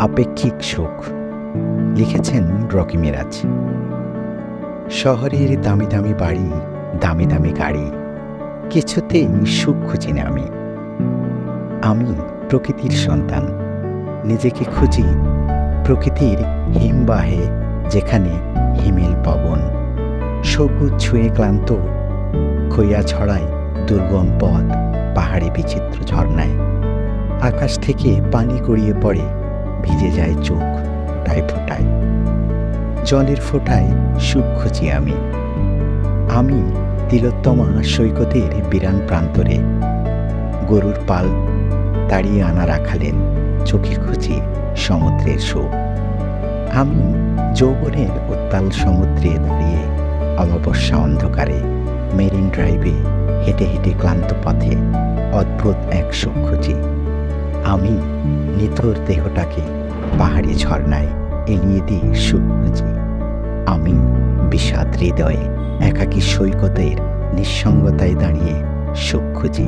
আপেক্ষিক সুখ লিখেছেন রকি মিরাজ। শহরের দামি দামি বাড়ি, দামি দামি গাড়ি, কিছুতেই সুখ খুঁজি না আমি। আমি প্রকৃতির সন্তান, নিজেকে খুঁজি প্রকৃতির হিমবাহে যেখানে হিমেল পবন। সবুজ ছুঁয়ে ক্লান্ত খইয়া ছড়ায় দুর্গম পথ, পাহাড়ি বিচিত্র ঝর্ণায়। আকাশ থেকে পানি গড়িয়ে পড়ে ভিজে যায় চোখ ফোটায় ফোটায়। জলের ফোঁটায় সুখ খুঁজি আমি। আমি তিলোত্তমা সৈকতের বিরান প্রান্তরে। গরুর পাল তাড়িয়ে আনা রাখালেন চোখে খুঁজি সমুদ্রের শোক। আমি যৌবনের উত্তাল সমুদ্রে দাঁড়িয়ে অমাবস্যা অন্ধকারে, মেরিন ড্রাইভে হেঁটে হেঁটে ক্লান্ত পথে অদ্ভুত এক সুখ খুঁজি। আমি নিথর দেহটাকে পাহাড়ি ঝর্ণায় এলিয়ে দিয়ে সুখ খুঁজি আমি বিষাদ হৃদয়ে একাকী সৈকতের নিঃসঙ্গতায় দাঁড়িয়ে সুখ খুঁজি